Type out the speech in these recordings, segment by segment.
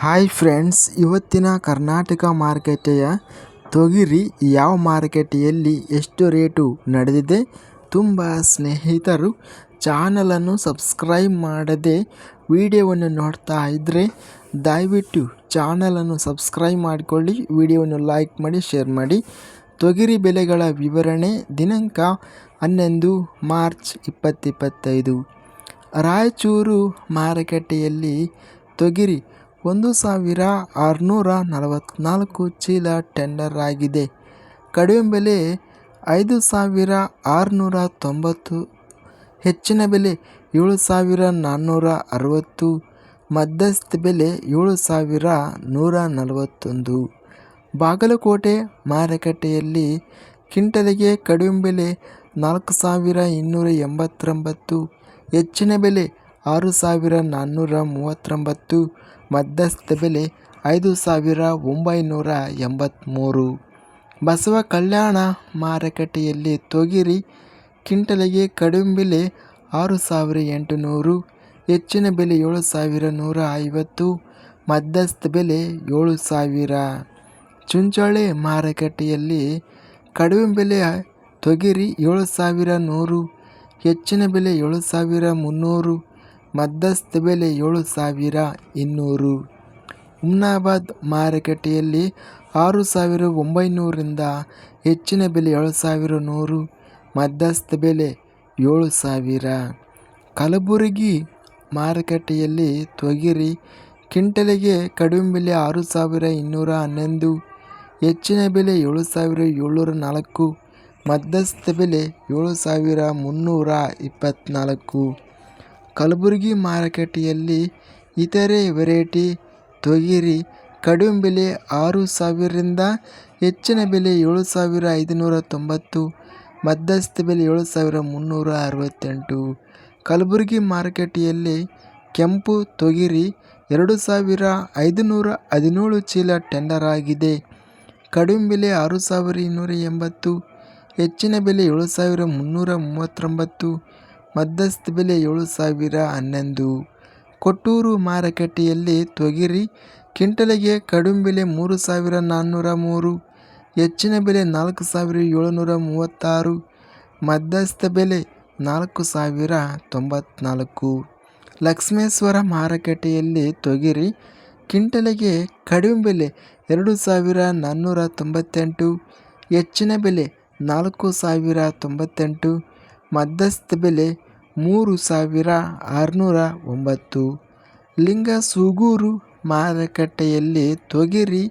Hi friends ಇವತ್ತಿನ ಕರ್ನಾಟಕ ಮಾರುಕಟ್ಟೆಯ ತೊಗರಿ ಯಾವ ಮಾರುಕಟ್ಟೆಯಲ್ಲಿ ಎಷ್ಟು ರೇಟು ನಡೆದಿದೆ ತುಂಬ ಸ್ನೇಹಿತರು ಚಾನಲನ್ನು ಸಬ್ಸ್ಕ್ರೈಬ್ ಮಾಡದೆ ವಿಡಿಯೋವನ್ನು ನೋಡ್ತಾ ಇದ್ದರೆ ದಯವಿಟ್ಟು ಚಾನಲನ್ನು ಸಬ್ಸ್ಕ್ರೈಬ್ ಮಾಡಿಕೊಳ್ಳಿ, ವಿಡಿಯೋವನ್ನು ಲೈಕ್ ಮಾಡಿ, ಶೇರ್ ಮಾಡಿ. ತೊಗರಿ ಬೆಲೆಗಳ ವಿವರಣೆ ದಿನಾಂಕ ಹನ್ನೊಂದು ಮಾರ್ಚ್ ಇಪ್ಪತ್ತಿಪ್ಪತ್ತೈದು ರಾಯಚೂರು ಮಾರುಕಟ್ಟೆಯಲ್ಲಿ ತೊಗರಿ ಒಂದು ಸಾವಿರ ಆರುನೂರ ನಲವತ್ತ್ನಾಲ್ಕು ಚೀಲ ಟೆಂಡರ್ ಆಗಿದೆ. ಕಡಿಮೆ ಬೆಲೆ ಐದು ಸಾವಿರ ಆರುನೂರ ತೊಂಬತ್ತು, ಹೆಚ್ಚಿನ ಬೆಲೆ ಏಳು ಸಾವಿರ ನಾನ್ನೂರ ಅರವತ್ತು, ಮಧ್ಯಸ್ಥ ಬೆಲೆ ಏಳು ಸಾವಿರ ನೂರ ನಲವತ್ತೊಂದು. ಬಾಗಲಕೋಟೆ ಮಾರುಕಟ್ಟೆಯಲ್ಲಿ ಕಿಂಟಲಿಗೆ ಕಡಿಮೆ ಬೆಲೆ ನಾಲ್ಕು ಸಾವಿರ ಇನ್ನೂರ ಎಂಬತ್ತೊಂಬತ್ತು, ಹೆಚ್ಚಿನ ಬೆಲೆ ಆರು ಸಾವಿರ ನಾನ್ನೂರ ಮೂವತ್ತೊಂಬತ್ತು ಮಧ್ಯಸ್ಥ ಬೆಲೆ ಐದು ಸಾವಿರ ಒಂಬೈನೂರ ಎಂಬತ್ತ್ಮೂರು ಬಸವ ಕಲ್ಯಾಣ ಮಾರುಕಟ್ಟೆಯಲ್ಲಿ ತೊಗರಿ ಕ್ವಿಂಟಲಿಗೆ ಕಡಿಮೆ ಬೆಲೆ ಆರು ಸಾವಿರ ಎಂಟುನೂರು, ಹೆಚ್ಚಿನ ಬೆಲೆ ಏಳು ಸಾವಿರ ನೂರ ಐವತ್ತು ಮಧ್ಯಸ್ಥ ಬೆಲೆ ಏಳು ಸಾವಿರ. ಚುಂಚೋಳಿ ಮಾರುಕಟ್ಟೆಯಲ್ಲಿ ಕಡಿಮೆ ಬೆಲೆ ತೊಗರಿ ಏಳು ಸಾವಿರ ನೂರು, ಹೆಚ್ಚಿನ ಬೆಲೆ ಏಳು ಸಾವಿರ ಮುನ್ನೂರು ಮಧ್ಯಸ್ಥ ಬೆಲೆ ಏಳು ಸಾವಿರ ಇನ್ನೂರು. ಹುಮ್ನಾಬಾದ್ ಮಾರುಕಟ್ಟೆಯಲ್ಲಿ ಆರು ಸಾವಿರ ಒಂಬೈನೂರರಿಂದ ಹೆಚ್ಚಿನ ಬೆಲೆ ಏಳು ಸಾವಿರ ನೂರು ಮಧ್ಯಸ್ಥ ಬೆಲೆ ಏಳು ಸಾವಿರ. ಕಲಬುರಗಿ ಮಾರುಕಟ್ಟೆಯಲ್ಲಿ ತೊಗರಿ ಕ್ವಿಂಟಲಿಗೆ ಕಡಿಮೆ ಬೆಲೆ ಆರು ಸಾವಿರ ಇನ್ನೂರ ಹನ್ನೊಂದು, ಹೆಚ್ಚಿನ ಬೆಲೆ ಏಳು ಸಾವಿರ ಏಳ್ನೂರ ನಾಲ್ಕು ಮಧ್ಯಸ್ಥ ಬೆಲೆ ಏಳು ಸಾವಿರ ಮುನ್ನೂರ ಇಪ್ಪತ್ತ್ನಾಲ್ಕು ಕಲಬುರಗಿ ಮಾರುಕಟ್ಟೆಯಲ್ಲಿ ಇತರೆ ವೆರೈಟಿ ತೊಗರಿ ಕಡಿಮೆ ಬೆಲೆ ಆರು ಸಾವಿರದಿಂದ ಹೆಚ್ಚಿನ ಬೆಲೆ ಏಳು ಸಾವಿರ ಐದುನೂರ ತೊಂಬತ್ತು, ಮಧ್ಯಸ್ಥ ಬೆಲೆ ಏಳು ಸಾವಿರ ಮುನ್ನೂರ ಅರವತ್ತೆಂಟು. ಕಲಬುರಗಿ ಮಾರುಕಟ್ಟೆಯಲ್ಲಿ ಕೆಂಪು ತೊಗರಿ ಎರಡು ಸಾವಿರ ಐದುನೂರ ಹದಿನೇಳು ಚೀಲ ಟೆಂಡರ್ ಆಗಿದೆ. ಕಡಿಮೆ ಬೆಲೆ ಆರು ಸಾವಿರ ಇನ್ನೂರ ಎಂಬತ್ತು, ಹೆಚ್ಚಿನ ಬೆಲೆ ಏಳು ಸಾವಿರ ಮುನ್ನೂರ ಮೂವತ್ತೊಂಬತ್ತು ಮಧ್ಯಸ್ಥ ಬೆಲೆ ಏಳು ಸಾವಿರ ಹನ್ನೊಂದು. ಕೊಟ್ಟೂರು ಮಾರುಕಟ್ಟೆಯಲ್ಲಿ ತೊಗರಿ ಕ್ವಿಂಟಲಿಗೆ ಕಡಿಮೆ ಬೆಲೆ ಮೂರು ಸಾವಿರ ನಾನ್ನೂರ ಮೂರು, ಹೆಚ್ಚಿನ ಬೆಲೆ ನಾಲ್ಕು ಸಾವಿರ ಏಳುನೂರ ಮೂವತ್ತಾರು, ಮಧ್ಯಸ್ಥ ಬೆಲೆ ನಾಲ್ಕು ಸಾವಿರ ತೊಂಬತ್ನಾಲ್ಕು. ಲಕ್ಷ್ಮೇಶ್ವರ ಮಾರುಕಟ್ಟೆಯಲ್ಲಿ ತೊಗರಿ ಕ್ವಿಂಟಲಿಗೆ ಕಡಿಮೆ ಬೆಲೆ ಎರಡು ಸಾವಿರ ನಾನ್ನೂರ ತೊಂಬತ್ತೆಂಟು, ಹೆಚ್ಚಿನ ಬೆಲೆ ನಾಲ್ಕು ಸಾವಿರ ತೊಂಬತ್ತೆಂಟು ಮಧ್ಯಸ್ಥ ಬೆಲೆ ಮೂರು ಸಾವಿರ ಆರುನೂರ ಒಂಬತ್ತು. ಲಿಂಗಸೂಗೂರು ಮಾರುಕಟ್ಟೆಯಲ್ಲಿ ತೊಗರಿ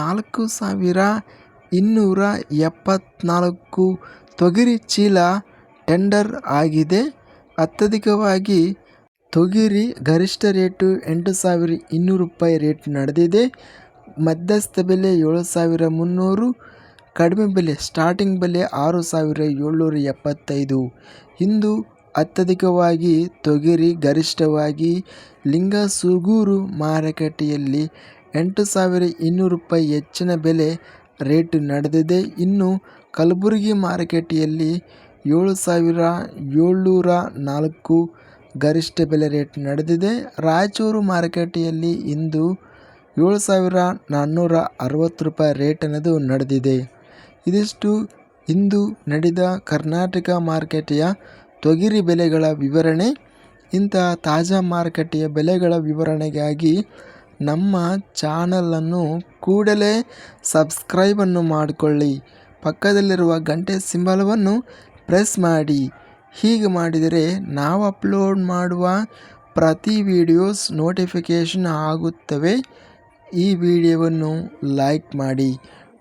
ನಾಲ್ಕು ಸಾವಿರ ಇನ್ನೂರ ಎಪ್ಪತ್ತ್ನಾಲ್ಕು ತೊಗರಿ ಚೀಲ ಟೆಂಡರ್ ಆಗಿದೆ. ಅತ್ಯಧಿಕವಾಗಿ ತೊಗರಿ ಗರಿಷ್ಠ ರೇಟು ಎಂಟು ಸಾವಿರ ಇನ್ನೂರು ರೂಪಾಯಿ ರೇಟ್ ನಡೆದಿದೆ. ಮಧ್ಯಸ್ಥ ಬೆಲೆ ಏಳು ಸಾವಿರ ಮುನ್ನೂರು. ಕಡಿಮೆ ಬೆಲೆ ಸ್ಟಾರ್ಟಿಂಗ್ ಬೆಲೆ ಆರು ಸಾವಿರ ಏಳ್ನೂರ ಎಪ್ಪತ್ತೈದು. ಇಂದು ಅತ್ಯಧಿಕವಾಗಿ ತೊಗರಿ, ಗರಿಷ್ಠವಾಗಿ ಲಿಂಗಸೂಗೂರು ಮಾರುಕಟ್ಟೆಯಲ್ಲಿ ಎಂಟು ಸಾವಿರ ಇನ್ನೂರು ರೂಪಾಯಿ ಹೆಚ್ಚಿನ ಬೆಲೆ ರೇಟ್ ನಡೆದಿದೆ. ಇನ್ನು ಕಲಬುರಗಿ ಮಾರುಕಟ್ಟೆಯಲ್ಲಿ ಏಳು ಸಾವಿರ ಏಳ್ನೂರ ನಾಲ್ಕು ಗರಿಷ್ಠ ಬೆಲೆ ರೇಟ್ ನಡೆದಿದೆ. ರಾಯಚೂರು ಮಾರುಕಟ್ಟೆಯಲ್ಲಿ ಇಂದು ಏಳು ಸಾವಿರ ನಾನ್ನೂರ ಅರವತ್ತು ರೂಪಾಯಿ ರೇಟ್ ಅನ್ನೋದು ನಡೆದಿದೆ. ಇದಿಷ್ಟು ಇಂದು ನಡೆದ ಕರ್ನಾಟಕ ಮಾರುಕಟ್ಟೆಯ ತೊಗರಿ ಬೆಲೆಗಳ ವಿವರಣೆ ಇಂತಹ ತಾಜಾ ಮಾರುಕಟ್ಟೆಯ ಬೆಲೆಗಳ ವಿವರಣೆಗಾಗಿ ನಮ್ಮ ಚಾನಲನ್ನು ಕೂಡಲೇ ಸಬ್ಸ್ಕ್ರೈಬನ್ನು ಮಾಡಿಕೊಳ್ಳಿ. ಪಕ್ಕದಲ್ಲಿರುವ ಗಂಟೆ ಸಿಂಬಲವನ್ನು ಪ್ರೆಸ್ ಮಾಡಿ. ಹೀಗೆ ಮಾಡಿದರೆ ನಾವು ಅಪ್ಲೋಡ್ ಮಾಡುವ ಪ್ರತಿ ವಿಡಿಯೋಸ್ ನೋಟಿಫಿಕೇಷನ್ ಆಗುತ್ತವೆ. ಈ ವಿಡಿಯೋವನ್ನು ಲೈಕ್ ಮಾಡಿ.